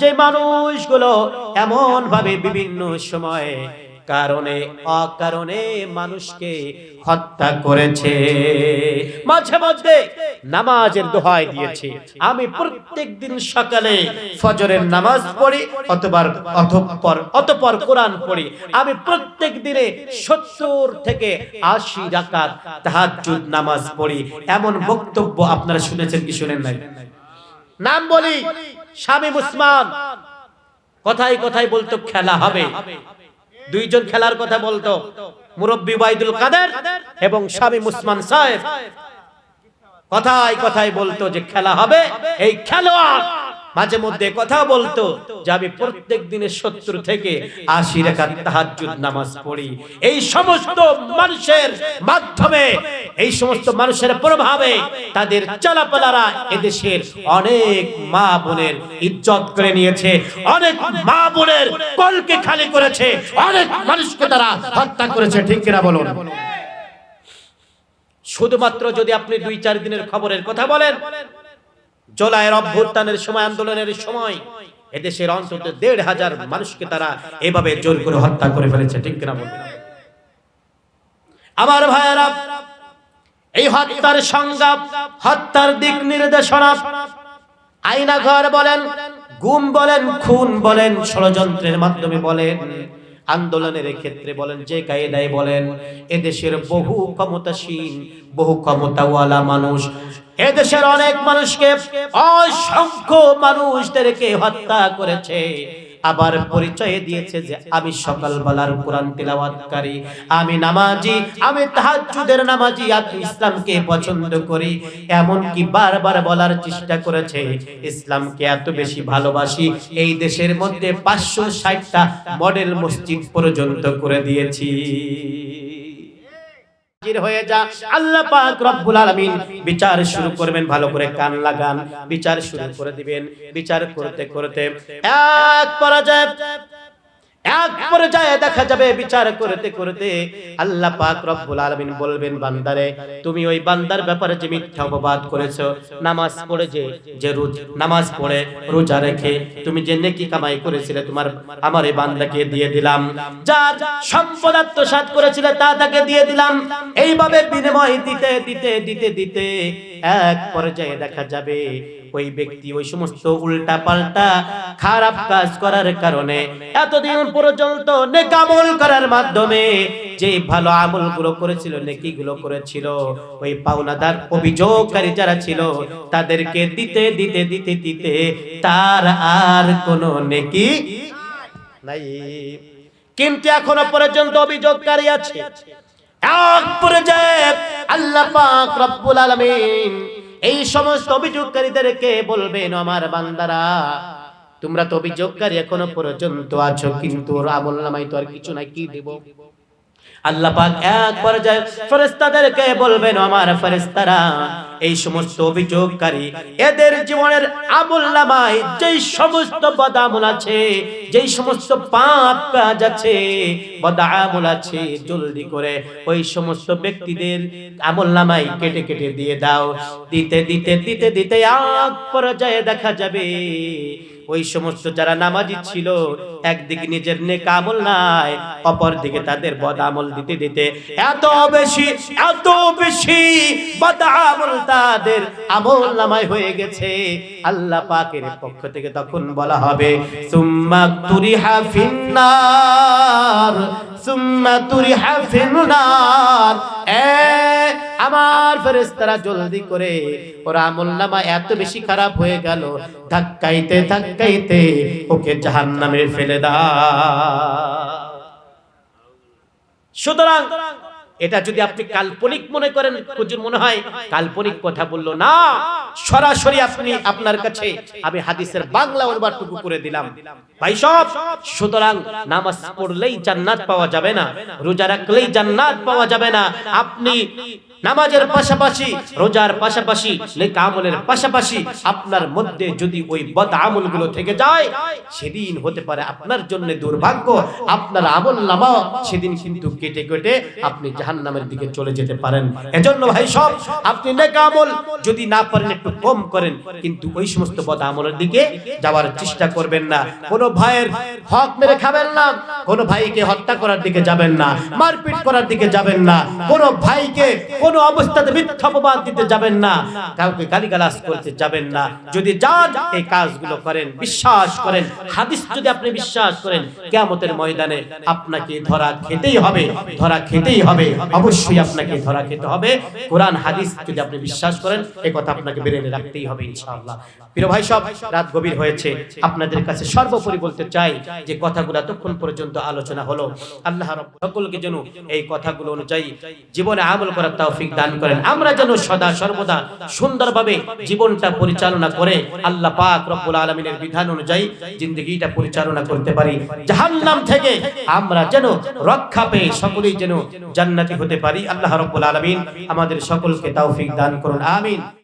যে মানুষগুলো এমন ভাবে বিভিন্ন সময়ে কারণে, অকারণে মানুষকে হত্যা করেছে, মাঝে মধ্যে নামাজের দোহাই দিয়েছে। আমি প্রত্যেক দিন সকালে ফজরের নামাজ পড়ি অতবার অতঃপর অতঃপর কোরআন পড়ি। আমি প্রত্যেক দিনে সত্তর থেকে আশি রাকাত তাহাজ্জুদ নামাজ পড়ি। এমন বক্তব্য আপনারা শুনেছেন কি শুনেন নাই? নাম বলি শামীম উসমান কথাই কথাই বলতো, খেলা হবে। দুইজন খেলার কথা বলতো, মুরব্বী ওয়াইদুল কাদের এবং শামীম উসমান সাহেব। কথাই কথাই বলতো যে, খেলা হবে, এই খেলোয়াড় মাঝে মধ্যে কথা বলতো যে, আমি প্রত্যেক দিনে সত্তর থেকে আশি রেখার তাহাজ্জুদ নামাজ পড়ি। এই সমস্ত মানুষের মাধ্যমে এই সমস্ত মানুষের প্রভাবে তাদের চালাপালারা এদেশের অনেক মা বোনের ইজ্জত করে নিয়েছে, অনেক মা বোনের কলকে খালি করেছে, অনেক মানুষকে তারা হত্যা করেছে, ঠিক কিনা বলুন? শুধুমাত্র যদি আপনি দুই চার দিনের খবরের কথা বলেন, জোলাইয়ের অভ্যুত্থানের সময়, আন্দোলনের সময়, এদেশের অন্তত দেড় হাজার মানুষকে তারা এভাবে জোর করে হত্যা করে ফেলেছে, ঠিক কিনা বলুন? আমার ভাইয়েরা এই হত্যার সংজ্ঞা, হত্যার দিক নির্দেশনা। আইনা ঘর বলেন, গুম বলেন, খুন বলেন, ষড়যন্ত্রের মাধ্যমে বলেন, আন্দোলনের ক্ষেত্রে বলেন, যে কায়দায় বলেন, এদেশের বহু ক্ষমতাসীন, বহু ক্ষমতাওয়ালা মানুষ, এদেশের অনেক মানুষকে অসংখ্য মানুষদেরকে হত্যা করেছে। আবার পরিচয় দিয়েছে যে আমি সকালবেলার কোরআন তেলাওয়াতকারী, আমি নামাজি, আমি তাহাজ্জুদের নামাজি আমি ইসলামকে পছন্দ করি। এমন কি বারবার বলার চেষ্টা করেছে, ইসলামকে এত বেশি ভালোবাসি, এই দেশের মধ্যে পাঁচশো ষাটটা মডেল মসজিদ পর্যন্ত করে দিয়েছি। হয়ে যা। আল্লাহ পাক রব্বুল আলামিন বিচার শুরু করবেন, ভালো করে কান লাগান। বিচার শুরু করে দিবেন। বিচার করতে করতে এক পরাজয় এক পর্যায়ে দেখা যাবে বিচার করতে করতে আল্লাহ পাক রব্বুল আলামিন বলবেন, বান্দারে, তুমি ওই বান্দার ব্যাপারে যে মিথ্যা অপবাদ করেছ, নামাজ পড়ে যে যে রোজ, নামাজ পড়ে, রোজা রেখে তুমি যে নেকি কামাই করেছিলে, তোমার, আমার এই বান্দাকে দিয়ে দিলাম। যার সম্পদ আত্মসাৎ করেছিলে, তা তাকে দিয়ে দিলাম। এইভাবে বিনিময় দিতে দিতে দিতে দিতে এক পর্যায়ে দেখা যাবে। ওই ব্যক্তি ওই সমস্ত উল্টা পাল্টা খারাপ কাজ করার কারণে এতদিন পর্যন্ত নেকামল করার মাধ্যমে যে ভালো আমলগুলো করেছিল নেকি গুলো করেছিল, ওই পাওনাদার অভিযোগকারী যারা ছিল, তাদেরকে দিতে দিতে দিতে দিতে তার আর কোনো নেকি নাই। কিন্তু এখনও পর্যন্ত অভিযোগকারী আছে। এক পর্যায়ে এই সমস্ত অভিযোগকারীদেরকে বলবেন, আমার বান্দারা, তোমরা তো অভিযোগকারী এখনও পর্যন্ত আছো, কিন্তু আমল নামাই তো আর কিছু নাই, কি দেব? আল্লাহ এক পর্যায়ে ফেরেশতাদেরকে বলবেন, আমার ফেরেশতারা এই সমস্ত অভিযোগকারী এদের জীবনের আমল নামায় যেই সমস্ত বদামল আছে, যেই সমস্ত পাপ কাজ আছে, বদামল আছে, জলদি করে ওই সমস্ত ব্যক্তিদের আমল নামাই কেটে কেটে দিয়ে দাও। দিতে দিতে দিতে দিতে এক পর্যায়ে দেখা যাবে, ওই সমস্ত যারা নামাজি ছিল, একদিকে নিজের নেক আমল নাই, অপর দিকে তাদের বদ আমল দিতে দিতে এত বেশি এত বেশি বদ আমল তাদের আমল নামায় হয়ে গেছে। আল্লাহ পাকের পক্ষ থেকে তখন বলা হবে, সুম্মা তুরিহা ফিন্নার, সুম্মা তুরিহা ফিন্নার। এ, আমার ফেরেশতারা জলদি করে ওর আমল নামা এত বেশি খারাপ হয়ে গেল, ধাক্কাইতে ধাক্কাইতে ওকে জাহান্নামে ফেলে দাও। সুতরাং এটা যদি আপনি কাল্পনিক মনে করেন, হুজুর মনে হয় কাল্পনিক কথা বলল না। সরাসরি আপনি আপনার কাছে আমি হাদিসের বাংলা অনুবাদটুকু করে দিলাম। ভাই সব, সুতরাং নামাজ পড়লেই জান্নাত পাওয়া যাবে না, রোজা রাখলেই জান্নাত পাওয়া যাবে না। আপনি নামাজের পাশাপাশি, রোজার পাশাপাশি, নেক আমলের পাশাপাশি আপনার মধ্যে যদি ওই বদ আমলগুলো থেকে যায়, সেদিন হতে পারে আপনার জন্য দুর্ভাগ্য। আপনার আমল নামা সেদিন কিন্তু কেটে কেটে আপনি জাহান জাহান্নামের দিকে চলে যেতে পারেন। এজন্য ভাই সব, আপনি নেক আমল যদি না পারেন একটু কম করেন, কিন্তু ওই সমস্ত বদ আমলের দিকে যাওয়ার চেষ্টা করবেন না। কোনো ভাইয়ের হক মেরে খাবেন না, কোনো ভাইকে হত্যা করার দিকে যাবেন না, মারপিট করার দিকে যাবেন না, কোনো ভাইকে কোনো অবস্থাতে মিথ্যা অপবাদ দিতে যাবেন না, কাউকে গালিগালাজ করতে যাবেন না। যদি যান, এই কাজগুলো করেন, বিশ্বাস করেন, হাদিস যদি আপনি বিশ্বাস করেন, কিয়ামতের ময়দানে আপনাকে ধরা খেতেই হবে, ধরা খেতেই হবে। অবশ্যই আপনাকে ধরা খেতে হবে। কোরআন, হাদিস যদি আপনি বিশ্বাস করেন এই কথা আপনাকে বেরেনে রাখতেই হবে ইনশাআল্লাহ। প্রিয় ভাই সব, রাত গভীর হয়েছে। আপনাদের কাছে সর্বোপরি বলতে চাই যে কথাগুলো এতক্ষণ পর্যন্ত আলোচনা হলো। আল্লাহ সকলকে যেন এই কথাগুলো অনুযায়ী জীবনে আমল করার তৌফিক দান করেন। আমরা যেন সদা সর্বদা সুন্দরভাবে জীবনটা পরিচালনা করে আল্লাহ পাক রব্বুল আলামিনের বিধান অনুযায়ী জিন্দগিটা পরিচালনা করতে পারি। জাহান্নাম থেকে আমরা যেন রক্ষা পেয়ে সকলেই যেন হতে পারি। আল্লাহ রব্বুল আলমিন আমাদের সকলকে তৌফিক দান করুন। আমিন।